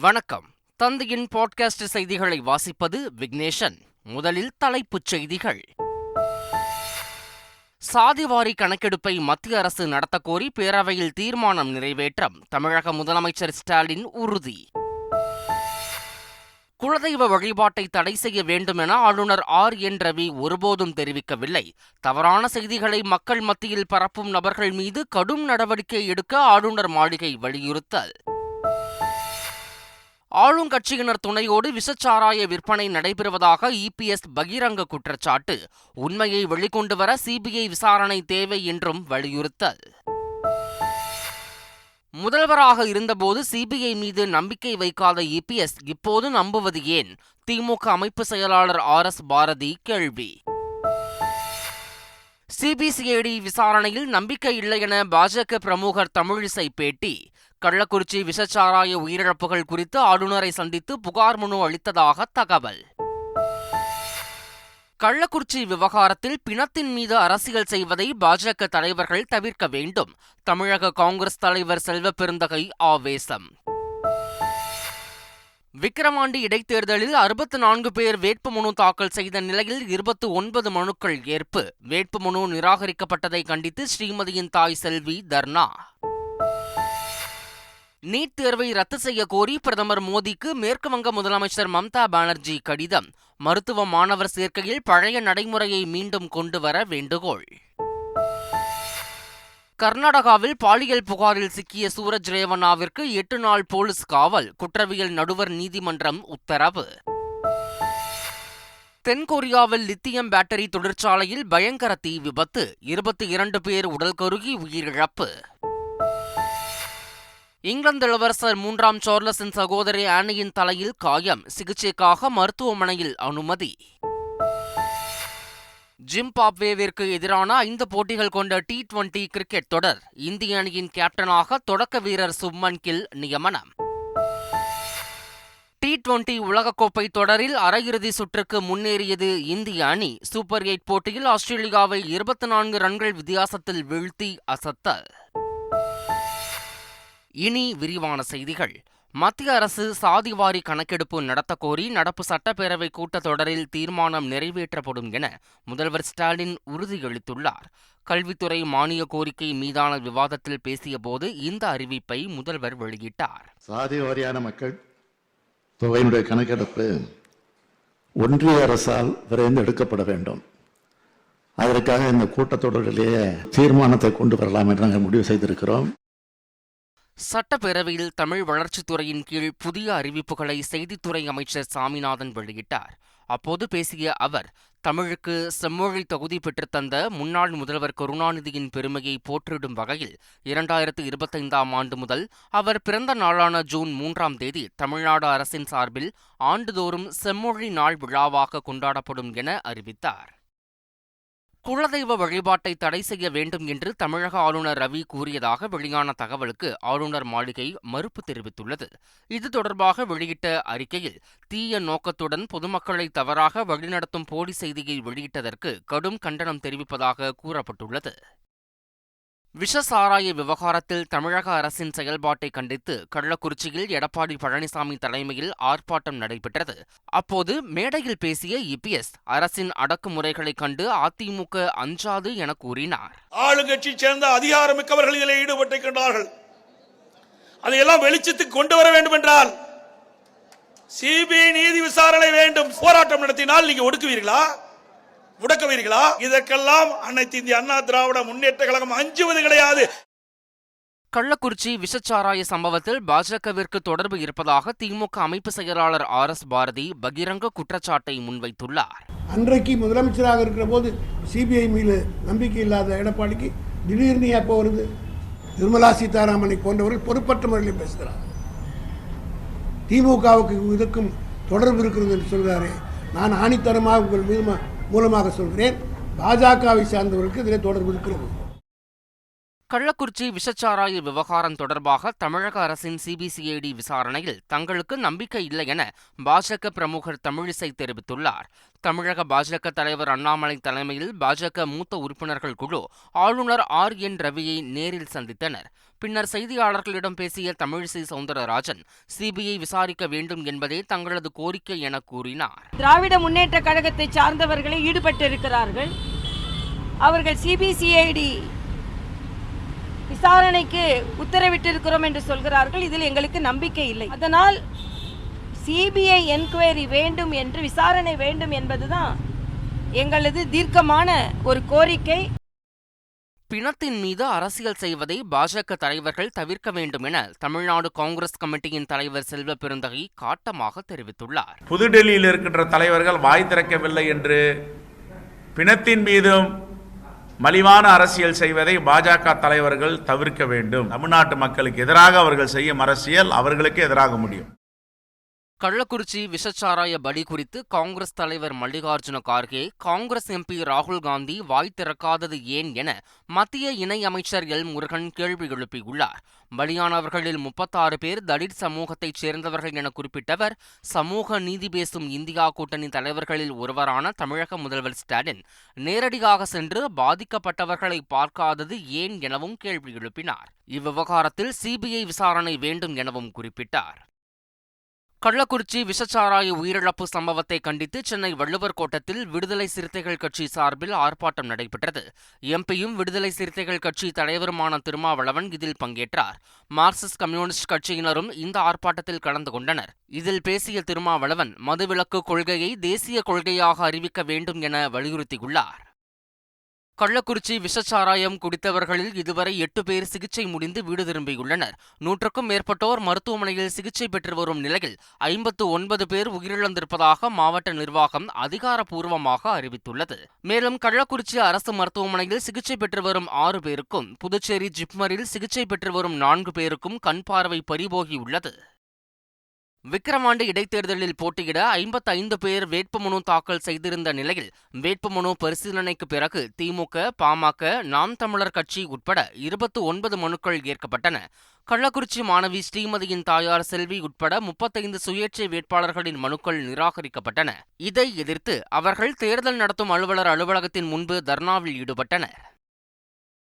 வணக்கம். தந்தையின் பாட்காஸ்ட் செய்திகளை வாசிப்பது விக்னேஷன். முதலில் தலைப்புச் செய்திகள். சாதிவாரி கணக்கெடுப்பை மத்திய அரசு நடத்தக்கோரி பேரவையில் தீர்மானம் நிறைவேற்றம். தமிழக முதலமைச்சர் ஸ்டாலின் உறுதி. குலதெய்வ வழிபாட்டை தடை செய்ய வேண்டும் என ஆளுநர் ஆர். என். ரவி ஒருபோதும் தெரிவிக்கவில்லை. தவறான செய்திகளை மக்கள் மத்தியில் பரப்பும் நபர்கள் மீது கடும் நடவடிக்கை எடுக்க ஆளுநர் மாளிகை வலியுறுத்தல். ஆளும் கட்சியினர் துணையோடு விஷச்சாராய விற்பனை நடைபெறுவதாக இபிஎஸ் பகிரங்க குற்றச்சாட்டு. உண்மையை வெளிக்கொண்டு வர சிபிஐ விசாரணை தேவை என்றும் வலியுறுத்தல். முதல்வராக இருந்தபோது சிபிஐ மீது நம்பிக்கை வைக்காத இபிஎஸ் இப்போது நம்புவது ஏன்? திமுக அமைப்பு செயலாளர் ஆர் எஸ் பாரதி கேள்வி. சிபிசிஐடி விசாரணையில் நம்பிக்கை இல்லை என பாஜக பிரமுகர் தமிழிசை பேட்டி. கள்ளக்குறிச்சி விஷச்சாராய உயிரிழப்புகள் குறித்து ஆளுநரை சந்தித்து புகார் மனு அளித்ததாக தகவல். கள்ளக்குறிச்சி விவகாரத்தில் பிணத்தின் மீது அரசியல் செய்வதை பாஜக தலைவர்கள் தவிர்க்க வேண்டும். தமிழக காங்கிரஸ் தலைவர் செல்வ பெருந்தகை ஆவேசம். விக்கிரவாண்டி இடைத்தேர்தலில் அறுபத்து நான்கு பேர் வேட்புமனு தாக்கல் செய்த நிலையில் இருபத்து ஒன்பது மனுக்கள் ஏற்பு. வேட்புமனு நிராகரிக்கப்பட்டதை கண்டித்து ஸ்ரீமதியின் தாய் செல்வி தர்ணா. நீட் தேர்வை ரத்து செய்ய கோரி பிரதமர் மோடிக்கு மேற்கு வங்க முதலமைச்சர் மம்தா பானர்ஜி கடிதம். மருத்துவ மாணவர் சேர்க்கையில் பழைய நடைமுறையை மீண்டும் கொண்டு வர வேண்டுகோள். கர்நாடகாவில் பாலியல் புகாரில் சிக்கிய சூரஜ் ரேவண்ணாவிற்கு எட்டு நாள் போலீஸ் காவல் குற்றவியல் நடுவர் நீதிமன்றம் உத்தரவு. தென்கொரியாவில் லித்தியம் பேட்டரி தொழிற்சாலையில் பயங்கர தீ விபத்து இருபத்தி இரண்டு பேர் உடல் கருகி உயிரிழப்பு. இங்கிலாந்து இளவரசர் மூன்றாம் சார்லஸின் சகோதரி ஆனியின் தலையில் காயம். சிகிச்சைக்காக மருத்துவமனையில் அனுமதி. ஜிம்பாப்வேவிற்கு எதிரான ஐந்து போட்டிகள் கொண்ட டி டுவெண்டி கிரிக்கெட் தொடர். இந்திய அணியின் கேப்டனாக தொடக்க வீரர் சுப்மன் கில் நியமனம். டி டுவெண்டி உலகக்கோப்பை தொடரில் அரையிறுதி சுற்றுக்கு முன்னேறியது இந்திய அணி. சூப்பர் எயிட் போட்டியில் ஆஸ்திரேலியாவை இருபத்தி நான்கு ரன்கள் வித்தியாசத்தில் வீழ்த்தி அசத்தல். இனி விரிவான செய்திகள். மத்திய அரசு சாதிவாரி கணக்கெடுப்பு நடத்தக்கோரி நடப்பு சட்டப்பேரவை கூட்டத்தொடரில் தீர்மானம் நிறைவேற்றப்படும் என முதல்வர் ஸ்டாலின் உறுதியளித்துள்ளார். கல்வித்துறை மானிய கோரிக்கை மீதான விவாதத்தில் பேசியபோது இந்த அறிவிப்பை முதல்வர் வெளியிட்டார். சாதி வாரியான மக்கள் தொகையினுடைய கணக்கெடுப்பு ஒன்றிய அரசால் விரைந்து எடுக்கப்பட வேண்டும். அதற்காக இந்த கூட்டத்தொடரிலேயே தீர்மானத்தை கொண்டு வரலாம் என்று நாங்கள் முடிவு செய்திருக்கிறோம். சட்டப்பேரவையில் தமிழ் வளர்ச்சித்துறையின் கீழ் புதிய அறிவிப்புகளை செய்தித்துறை அமைச்சர் சாமிநாதன் வெளியிட்டார். அப்போது பேசிய அவர் தமிழுக்கு செம்மொழி தகுதி பெற்றுத்தந்த முன்னாள் முதல்வர் கருணாநிதியின் பெருமையை போற்றிடும் வகையில் இரண்டாயிரத்து இருபத்தைந்தாம் ஆண்டு முதல் அவர் பிறந்த நாளான ஜூன் மூன்றாம் தேதி தமிழ்நாடு அரசின் சார்பில் ஆண்டுதோறும் செம்மொழி நாள் விழாவாக கொண்டாடப்படும் என அறிவித்தார். குலதெய்வ வழிபாட்டை தடை செய்ய வேண்டும் என்று தமிழக ஆளுநர் ரவி கூறியதாக வெளியான தகவலுக்கு ஆளுநர் மாளிகை மறுப்பு தெரிவித்துள்ளது. இது தொடர்பாக வெளியிட்ட அறிக்கையில் தீய நோக்கத்துடன் பொதுமக்களை தவறாக வழிநடத்தும் போலி செய்தியை வெளியிட்டதற்கு கடும் கண்டனம் தெரிவிப்பதாக கூறப்பட்டுள்ளது. விஷசாராய விவகாரத்தில் தமிழக அரசின் செயல்பாட்டை கண்டித்து கள்ளக்குறிச்சியில் எடப்பாடி பழனிசாமி தலைமையில் ஆர்ப்பாட்டம் நடைபெற்றது. அப்போது மேடையில் பேசிய இபிஎஸ் அரசின் அடக்குமுறைகளைக் கண்டு அதிமுக அஞ்சாது என கூறினார். ஆளுங்கட்சி சேர்ந்த அதிகாரமிக்கவர்கள் இதில் கொண்டார்கள் அதையெல்லாம் வெளிச்சத்துக்கு கொண்டு வர வேண்டும் என்றால் சிபிஐ நீதி விசாரணை வேண்டும். போராட்டம் நடத்தினால் நீங்க ஒடுக்குவீர்களா? முடக்குவீர்களா இதற்கெல்லாம் அனைத்து இந்திய அண்ணா திராவிட முன்னேற்ற கழகம் அஞ்சுவது கிடையாது. கள்ளக்குறிச்சி விஷச்சாராய சம்பவத்தில் பாஜகவிற்கு தொடர்பு இருப்பதாக திமுக அமைப்பு செயலாளர் ஆர் எஸ் பாரதி பகிரங்க குற்றச்சாட்டை முன்வைத்துள்ளார். அன்றைக்கு முதலமைச்சராக இருக்கிற போது சிபிஐ மீது நம்பிக்கை இல்லாத எடப்பாடிக்கு திடீர்னு எப்போ வருது. நிர்மலா சீதாராமனை போன்றவர்கள் பொறுப்பற்ற முறையில் பேசுகிறார். திமுகவுக்கு இதுக்கும் தொடர்பு இருக்கிறது என்று சொல்கிறாரே. நான் ஆணித்தரமாக உங்கள் மீது மூலமாக சொல்கிறேன். பாஜகவை சார்ந்தவர்களுக்கு இதில் தொடர்பு இருக்கிறது. கள்ளக்குறிச்சி விஷச்சாராய விவகாரம் தொடர்பாக தமிழக அரசின் சிபிசிஐடி விசாரணையில் தங்களுக்கு நம்பிக்கை இல்லை என பாஜக பிரமுகர் தமிழிசை தெரிவித்துள்ளார். தமிழக பாஜக தலைவர் அண்ணாமலை தலைமையில் பாஜக மூத்த உறுப்பினர்கள் குழு ஆளுநர் ஆர் என் ரவியை நேரில் சந்தித்தனர். பின்னர் செய்தியாளர்களிடம் பேசிய தமிழிசை சவுந்தரராஜன் சிபிஐ விசாரிக்க வேண்டும் என்பதே தங்களது கோரிக்கை என கூறினார். திராவிட முன்னேற்ற கழகத்தை சார்ந்தவர்களே ஈடுபட்டிருக்கிறார்கள். அவர்கள் சிபிசிஐடி விசாரணைக்கு உத்தரவிட்டிருக்கிறோம் என்று சொல்கிறார்கள். இதில் எங்களுக்கு நம்பிக்கை இல்லை. அதனால் சிபிஐ என்கொயரி வேண்டும் என்று விசாரணை வேண்டும் என்பதுதான் எங்களது தீர்க்கமான ஒரு கோரிக்கை. பிணத்தின் மீது அரசியல் செய்வதை பாஜக தலைவர்கள் தவிர்க்க வேண்டும் என தமிழ்நாடு காங்கிரஸ் கமிட்டியின் தலைவர் செல்வ பெருந்தகை காட்டமாக தெரிவித்துள்ளார். புதுடெல்லியில் இருக்கின்ற தலைவர்கள் வாய் திறக்கவில்லை என்று பிணத்தின் மீதும் மலிவான அரசியல் செய்வதை பாஜக தலைவர்கள் தவிர்க்க வேண்டும். தமிழ்நாட்டு மக்களுக்கு எதிராக அவர்கள் செய்யும் அரசியல் அவர்களுக்கு எதிராக முடியும். கள்ளக்குறிச்சி விஷச்சாராய பலி குறித்து காங்கிரஸ் தலைவர் மல்லிகார்ஜுன கார்கே காங்கிரஸ் எம்பி ராகுல் காந்தி வாய் திறக்காதது ஏன் என மத்திய இணை அமைச்சர் எல். முருகன் கேள்வி எழுப்பியுள்ளார். பலியானவர்களில் முப்பத்தாறு பேர் தலித் சமூகத்தைச் சேர்ந்தவர்கள் என குறிப்பிட்டவர் சமூக நீதி பேசும் இந்தியா கூட்டணி தலைவர்களில் ஒருவரான தமிழக முதல்வர் ஸ்டாலின். நேரடியாக சென்று பாதிக்கப்பட்டவர்களை பார்க்காதது ஏன் எனவும் கேள்வி எழுப்பினார். இவ்விவகாரத்தில் சிபிஐ விசாரணை வேண்டும் எனவும் குறிப்பிட்டார். கள்ளக்குறிச்சி விஷச்சாராய உயிரிழப்பு சம்பவத்தை கண்டித்து சென்னை வள்ளுவர் கோட்டத்தில் விடுதலை சிறுத்தைகள் கட்சி சார்பில் ஆர்ப்பாட்டம் நடைபெற்றது. எம்பியும் விடுதலை சிறுத்தைகள் கட்சி தலைவருமான திருமாவளவன் இதில் பங்கேற்றார். மார்க்சிஸ்ட் கம்யூனிஸ்ட் கட்சியினரும் இந்த ஆர்ப்பாட்டத்தில் கலந்து கொண்டனர். இதில் பேசிய திருமாவளவன் மதுவிலக்கு கொள்கையை தேசிய கொள்கையாக அறிவிக்க வேண்டும் என வலியுறுத்தியுள்ளார். கள்ளக்குறிச்சி விஷச்சாராயம் குடித்தவர்களில் இதுவரை எட்டு பேர் சிகிச்சை முடிந்து வீடு திரும்பியுள்ளனர். நூற்றுக்கும் மேற்பட்டோர் மருத்துவமனையில் சிகிச்சை பெற்று வரும் நிலையில் ஐம்பத்து ஒன்பது பேர் உயிரிழந்திருப்பதாக மாவட்ட நிர்வாகம் அதிகாரப்பூர்வமாக அறிவித்துள்ளது. மேலும் கள்ளக்குறிச்சி அரசு மருத்துவமனையில் சிகிச்சை பெற்று வரும் ஆறு பேருக்கும் புதுச்சேரி ஜிப்மரில் சிகிச்சை பெற்று வரும் நான்கு பேருக்கும் கண் பார்வை பறிபோகியுள்ளது. விக்கிரவாண்டி இடைத்தேர்தலில் போட்டியிட ஐம்பத்தைந்து பேர் வேட்புமனு தாக்கல் செய்திருந்த நிலையில் வேட்புமனு பரிசீலனைக்கு பிறகு திமுக பாமக நாம் தமிழர் கட்சி உட்பட இருபத்து ஒன்பது மனுக்கள் ஏற்கப்பட்டன. கள்ளக்குறிச்சி மாணவி ஸ்ரீமதியின் தாயார் செல்வி உட்பட முப்பத்தைந்து சுயேட்சை வேட்பாளர்களின் மனுக்கள் நிராகரிக்கப்பட்டன. இதை எதிர்த்து அவர்கள் தேர்தல் நடத்தும் அலுவலர் அலுவலகத்தின் முன்பு தர்ணாவில் ஈடுபட்டனர்.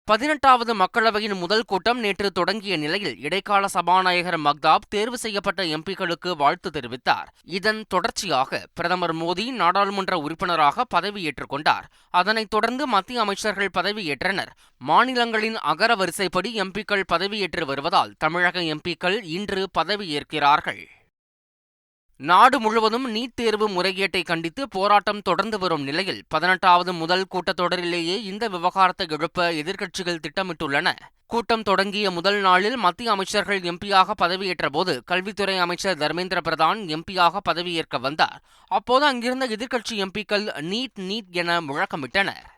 பதினெட்டாவது மக்களவையின் முதல் கூட்டம் நேற்று தொடங்கிய நிலையில் இடைக்கால சபாநாயகர் மக்தாப் தேர்வு செய்யப்பட்ட எம்பிக்களுக்கு வாழ்த்து தெரிவித்தார். இதன் தொடர்ச்சியாக பிரதமர் மோடி நாடாளுமன்ற உறுப்பினராக பதவியேற்றுக் கொண்டார். அதனைத் தொடர்ந்து மத்திய அமைச்சர்கள் பதவியேற்றனர் மாநிலங்களின் அகர வரிசைப்படி எம்பிக்கள் பதவியேற்று வருவதால் தமிழக எம்பிக்கள் இன்று பதவியேற்கிறார்கள் நாடு முழுவதும் நீட் தேர்வு முறைகேட்டை கண்டித்து போராட்டம் தொடர்ந்து வரும் நிலையில் பதினெட்டாவது முதல் கூட்டத்தொடரிலேயே இந்த விவகாரத்தை எழுப்ப எதிர்க்கட்சிகள் திட்டமிட்டுள்ளன. கூட்டம் தொடங்கிய முதல் நாளில் மத்திய அமைச்சர்கள் எம்பியாக பதவியேற்ற போது கல்வித்துறை அமைச்சர் தர்மேந்திர பிரதான் எம்பியாக பதவியேற்க வந்தார். அப்போது அங்கிருந்த எதிர்க்கட்சி எம்பிக்கள் நீட் நீட் என முழக்கமிட்டனர்.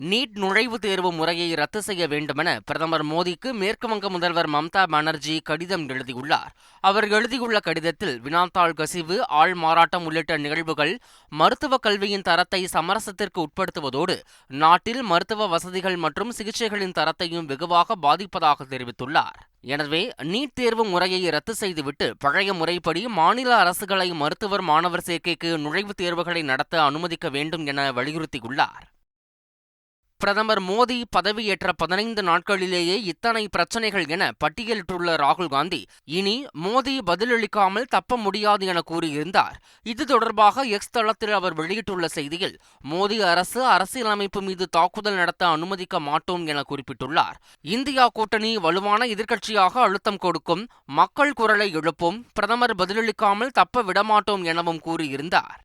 நீட் நுழைவுத் தேர்வு முறையை ரத்து செய்ய வேண்டுமென பிரதமர் மோடிக்கு மேற்குவங்க முதல்வர் மம்தா பானர்ஜி கடிதம் எழுதியுள்ளார். அவர் எழுதியுள்ள கடிதத்தில் வினாத்தாள் கசிவு ஆள் மாறாட்டம் உள்ளிட்ட நிகழ்வுகள் மருத்துவ கல்வியின் தரத்தை சமரசத்திற்கு உட்படுத்துவதோடு நாட்டில் மருத்துவ வசதிகள் மற்றும் சிகிச்சைகளின் தரத்தையும் வெகுவாக பாதிப்பதாக தெரிவித்துள்ளார். எனவே நீட் தேர்வு முறையை ரத்து செய்துவிட்டு பழைய முறைப்படி மாநில அரசுகளை மருத்துவர் மாணவர் சேர்க்கைக்கு நுழைவுத் தேர்வுகளை நடத்த அனுமதிக்க வேண்டும் என வலியுறுத்தியுள்ளார். பிரதமர் மோடி பதவியேற்ற பதினைந்து நாட்களிலேயே இத்தனை பிரச்சனைகள் என பட்டியலிட்டுள்ள ராகுல் காந்தி இனி மோடி பதிலளிக்காமல் தப்ப முடியாது என கூறியிருந்தார். இது தொடர்பாக எக்ஸ் தளத்தில் அவர் வெளியிட்டுள்ள செய்தியில் மோடி அரசு அரசியலமைப்பு மீது தாக்குதல் நடத்த அனுமதிக்க மாட்டோம் என குறிப்பிட்டுள்ளார். இந்தியா கூட்டணி வலுவான எதிர்க்கட்சியாக அழுத்தம் கொடுக்கும் மக்கள் குரலை எழுப்பும் பிரதமர் பதிலளிக்காமல் தப்ப விடமாட்டோம் எனவும் கூறியிருந்தார்.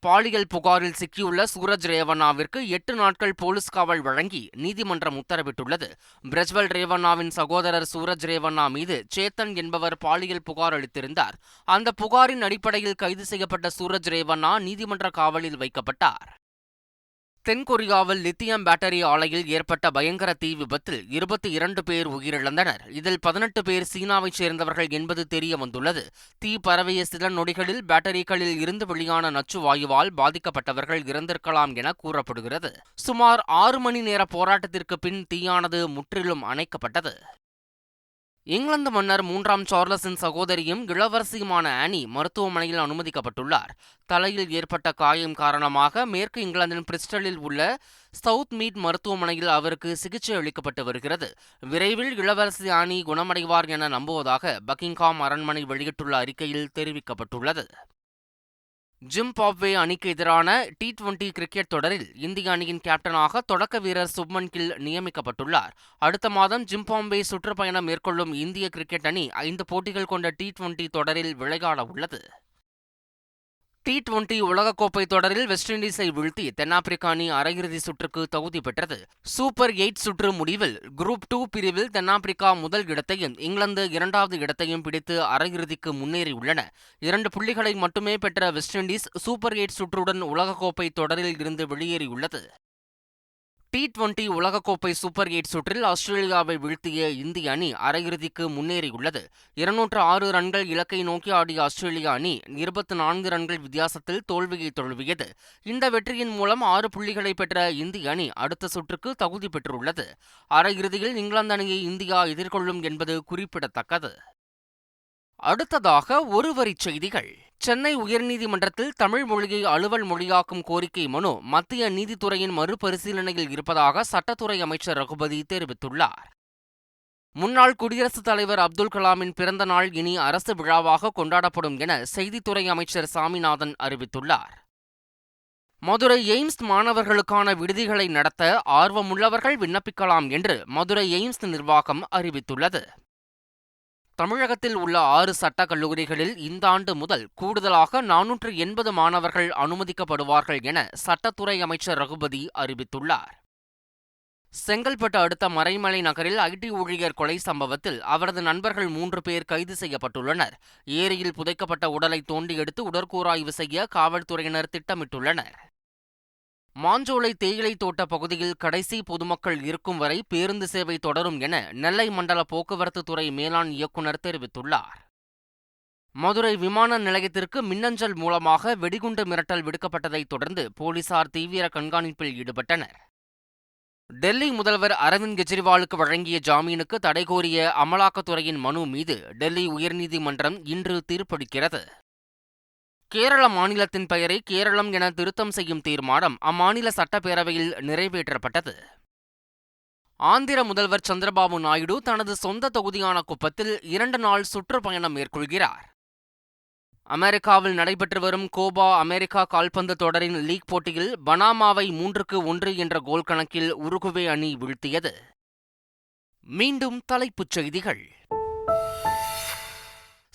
பாலியல் புகாரில் சிக்கியுள்ள சூரஜ் ரேவண்ணாவிற்கு எட்டு நாட்கள் போலீஸ் காவல் வழங்கி நீதிமன்றம் உத்தரவிட்டுள்ளது. பிரஜ்வல் ரேவண்ணாவின் சகோதரர் சூரஜ் ரேவண்ணா மீது சேத்தன் என்பவர் பாலியல் புகார் அளித்திருந்தார். அந்த புகாரின் அடிப்படையில் கைது செய்யப்பட்ட சூரஜ் ரேவண்ணா நீதிமன்ற காவலில் வைக்கப்பட்டார். தென்கொரியாவில் லித்தியம் பேட்டரி ஆலையில் ஏற்பட்ட பயங்கர தீ விபத்தில் இருபத்தி இரண்டு பேர் உயிரிழந்தனர். இதில் பதினெட்டு பேர் சீனாவைச் சேர்ந்தவர்கள் என்பது தெரிய வந்துள்ளது. தீ பரவிய சில நொடிகளில் பேட்டரிகளில் இருந்து வெளியான நச்சு வாயுவால் பாதிக்கப்பட்டவர்கள் இறந்திருக்கலாம் என கூறப்படுகிறது. சுமார் ஆறு மணி நேர போராட்டத்திற்கு பின் தீயானது முற்றிலும் அணைக்கப்பட்டது. இங்கிலாந்து மன்னர் மூன்றாம் சார்லஸின் சகோதரியும் இளவரசியுமான ஆனி மருத்துவமனையில் அனுமதிக்கப்பட்டுள்ளார். தலையில் ஏற்பட்ட காயம் காரணமாக மேற்கு இங்கிலாந்தின் பிரிஸ்டலில் உள்ள சவுத் மீட் மருத்துவமனையில் அவருக்கு சிகிச்சை அளிக்கப்பட்டு வருகிறது. விரைவில் இளவரசி ஆனி குணமடைவார் என நம்புவதாக பக்கிங்ஹாம் அரண்மனை வெளியிட்டுள்ள அறிக்கையில் தெரிவிக்கப்பட்டுள்ளது. ஜிம்பாப்வே அணிக்கு எதிரான டி டுவெண்டி கிரிக்கெட் தொடரில் இந்திய அணியின் கேப்டனாக தொடக்க வீரர் சுப்மன் கில் நியமிக்கப்பட்டுள்ளார். அடுத்த மாதம் ஜிம்பாப்வே சுற்றுப்பயணம் மேற்கொள்ளும் இந்திய கிரிக்கெட் அணி ஐந்து போட்டிகள் கொண்ட டி டுவெண்டி தொடரில் விளையாட உள்ளது டி டுவெண்டி உலகக்கோப்பை தொடரில் வெஸ்ட் இண்டீஸை வீழ்த்தி தென்னாப்பிரிக்கா அணி அரையிறுதி சுற்றுக்கு தகுதி பெற்றது. சூப்பர் எயிட் சுற்று முடிவில் குரூப் டூ பிரிவில் தென்னாப்பிரிக்கா முதல் இடத்தையும் இங்கிலாந்து இரண்டாவது இடத்தையும் பிடித்து அரையிறுதிக்கு முன்னேறியுள்ளன. இரண்டு புள்ளிகளை மட்டுமே பெற்ற வெஸ்ட் இண்டீஸ் சூப்பர் எயிட் சுற்றுடன் உலகக்கோப்பை தொடரில் இருந்து வெளியேறியுள்ளது. டி டுவெண்டி உலகக்கோப்பை சூப்பர் எயிட் சுற்றில் ஆஸ்திரேலியாவை வீழ்த்திய இந்திய அணி அரையிறுதிக்கு முன்னேறியுள்ளது. இருநூற்று ஆறு ரன்கள் இலக்கை நோக்கி ஆடிய ஆஸ்திரேலிய அணி இருபத்தி நான்கு ரன்கள் வித்தியாசத்தில் தோல்வியை தழுவியது இந்த வெற்றியின் மூலம் ஆறு புள்ளிகளை பெற்ற இந்திய அணி அடுத்த சுற்றுக்கு தகுதி பெற்றுள்ளது. அரையிறுதியில் இங்கிலாந்து அணியை இந்தியா எதிர்கொள்ளும் என்பது குறிப்பிடத்தக்கது. அடுத்ததாக ஒருவரி செய்திகள். சென்னை உயர்நீதிமன்றத்தில் தமிழ் மொழியை அலுவல் மொழியாக்கும் கோரிக்கை மனு மத்திய நீதித்துறையின் மறுபரிசீலனையில் இருப்பதாக சட்டத்துறை அமைச்சர் ரகுபதி தெரிவித்துள்ளார். முன்னாள் குடியரசுத் தலைவர் அப்துல் கலாமின் பிறந்த நாள் இனி அரசு விழாவாக கொண்டாடப்படும் என செய்தித்துறை அமைச்சர் சாமிநாதன் அறிவித்துள்ளார். மதுரை எய்ம்ஸ் மாணவர்களுக்கான விடுதிகளை நடத்த ஆர்வமுள்ளவர்கள் விண்ணப்பிக்கலாம் என்று மதுரை எய்ம்ஸ் நிர்வாகம் அறிவித்துள்ளது. தமிழகத்தில் உள்ள ஆறு சட்டக் கல்லூரிகளில் இந்த ஆண்டு முதல் கூடுதலாக நானூற்று எண்பது மாணவர்கள் அனுமதிக்கப்படுவார்கள் என சட்டத்துறை அமைச்சர் ரகுபதி அறிவித்துள்ளார். செங்கல்பட்டு அடுத்த மறைமலை நகரில் ஐடி ஊழியர் கொலை சம்பவத்தில் அவரது நண்பர்கள் மூன்று பேர் கைது செய்யப்பட்டுள்ளனர். ஏரியில் புதைக்கப்பட்ட உடலை தோண்டி எடுத்து உடற்கூறாய்வு செய்ய காவல்துறையினர் திட்டமிட்டுள்ளனர். மாஞ்சோலை தேயிலை தோட்ட பகுதியில் கடைசி பொதுமக்கள் இருக்கும் வரை பேருந்து சேவை தொடரும் என நெல்லை மண்டல போக்குவரத்து துறை மேலாண் இயக்குநர் தெரிவித்துள்ளார். மதுரை விமான நிலையத்திற்கு மின்னஞ்சல் மூலமாக வெடிகுண்டு மிரட்டல் விடுக்கப்பட்டதைத் தொடர்ந்து போலீசார் தீவிர கண்காணிப்பில் ஈடுபட்டனர். டெல்லி முதல்வர் அரவிந்த் கெஜ்ரிவாலுக்கு வழங்கிய ஜாமீனுக்கு தடை கோரிய அமலாக்கத்துறையின் மனு மீது டெல்லி உயர்நீதிமன்றம் இன்று தீர்ப்பளிக்கிறது. கேரள மாநிலத்தின் பெயரை கேரளம் என திருத்தம் செய்யும் தீர்மானம் அம்மாநில சட்டப்பேரவையில் நிறைவேற்றப்பட்டது. ஆந்திர முதல்வர் சந்திரபாபு நாயுடு தனது சொந்த தொகுதியான குப்பத்தில் இரண்டு நாள் சுற்றுப்பயணம் மேற்கொள்கிறார். அமெரிக்காவில் நடைபெற்று வரும் கோபா அமெரிக்கா கால்பந்து தொடரின் லீக் போட்டியில் பனாமாவை மூன்றுக்கு ஒன்று என்ற கோல் கணக்கில் உருகுவே அணி வீழ்த்தியது. மீண்டும் தலைப்புச் செய்திகள்.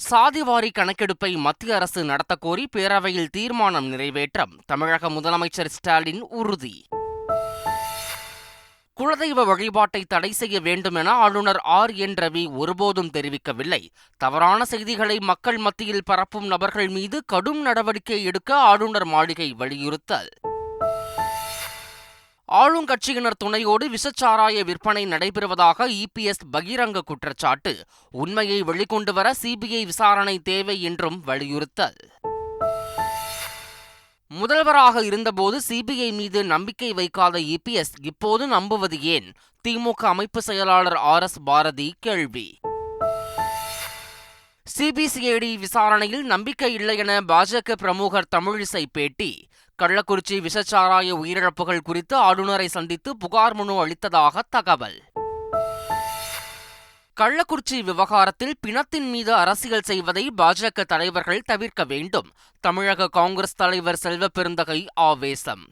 சாதிவாரி கணக்கெடுப்பை மத்திய அரசு நடத்தக்கோரி பேரவையில் தீர்மானம் நிறைவேற்றம். தமிழக முதலமைச்சர் ஸ்டாலின் உறுதி. குலதெய்வ வழிபாட்டை தடை செய்ய வேண்டும் என ஆளுநர் ஆர். என். ரவி ஒருபோதும் தெரிவிக்கவில்லை. தவறான செய்திகளை மக்கள் மத்தியில் பரப்பும் நபர்கள் மீது கடும் நடவடிக்கை எடுக்க ஆளுநர் மாளிகை வலியுறுத்தல். ஆளும் கட்சியினர் துணையோடு விஷச்சாராய விற்பனை நடைபெறுவதாக இபிஎஸ் பகிரங்க குற்றச்சாட்டு. உண்மையை வெளிக்கொண்டு வர சிபிஐ விசாரணை தேவை என்றும் வலியுறுத்தல். முதல்வராக இருந்தபோது சிபிஐ மீது நம்பிக்கை வைக்காத இபிஎஸ் இப்போது நம்புவது ஏன்? திமுக அமைப்பு செயலாளர் ஆர் எஸ் பாரதி கேள்வி. சிபிசிஐடி விசாரணையில் நம்பிக்கை இல்லை என பாஜக பிரமுகர் தமிழிசை பேட்டி. கள்ளக்குறிச்சி விஷச்சாராய உயிரிழப்புகள் குறித்து ஆளுநரை சந்தித்து புகார் மனு அளித்ததாக தகவல். கள்ளக்குறிச்சி விவகாரத்தில் பிணத்தின் மீது அரசியல் செய்வதை பாஜக தலைவர்கள் தவிர்க்க வேண்டும். தமிழக காங்கிரஸ் தலைவர் செல்வ பெருந்தகை ஆவேசம்.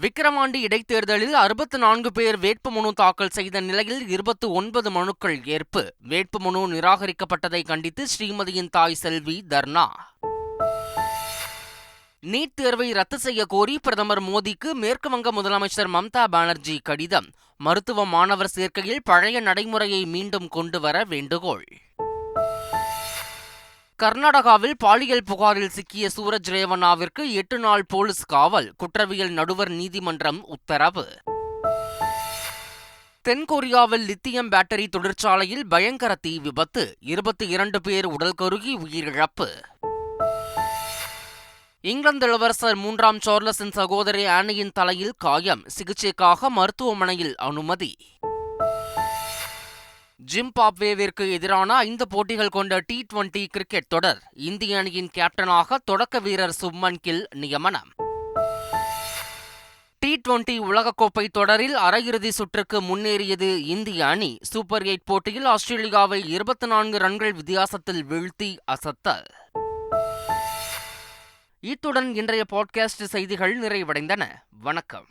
விக்கிரவாண்டி இடைத்தேர்தலில் அறுபத்து நான்கு பேர் வேட்புமனு தாக்கல் செய்த நிலையில் இருபத்து ஒன்பது மனுக்கள் ஏற்பு. வேட்புமனு நிராகரிக்கப்பட்டதை கண்டித்து ஸ்ரீமதியின் தாய் செல்வி தர்ணா. நீட் தேர்வை ரத்து செய்ய கோரி பிரதமர் மோடிக்கு மேற்கு வங்க முதலமைச்சர் மம்தா பானர்ஜி கடிதம். மருத்துவ மாணவர் சேர்க்கையில் பழைய நடைமுறையை மீண்டும் கொண்டு வர வேண்டுகோள். கர்நாடகாவில் பாலியல் புகாரில் சிக்கிய சூரஜ் ரேவண்ணாவிற்கு எட்டு நாள் போலீஸ் காவல் குற்றவியல் நடுவர் நீதிமன்றம் உத்தரவு. தென்கொரியாவில் லித்தியம் பேட்டரி தொழிற்சாலையில் பயங்கர தீ விபத்து இருபத்தி இரண்டு பேர் உடல் கருகி உயிரிழப்பு. இங்கிலாந்து இளவரசர் மூன்றாம் சார்லஸின் சகோதரி ஆனியின் தலையில் காயம். சிகிச்சைக்காக மருத்துவமனையில் அனுமதி. ஜிம்பாப்வேவிற்கு எதிரான ஐந்து போட்டிகள் கொண்ட டி டுவெண்டி கிரிக்கெட் தொடர். இந்திய அணியின் கேப்டனாக தொடக்க வீரர் சுப்மன் கில் நியமனம். டி டுவெண்டி உலகக்கோப்பை தொடரில் அரையிறுதி சுற்றுக்கு முன்னேறியது இந்திய அணி. சூப்பர் எயிட் போட்டியில் ஆஸ்திரேலியாவை இருபத்தி நான்கு ரன்கள் வித்தியாசத்தில் வீழ்த்தி அசத்தல். இத்துடன் இன்றைய பாட்காஸ்ட் செய்திகள் நிறைவடைந்தன. வணக்கம்.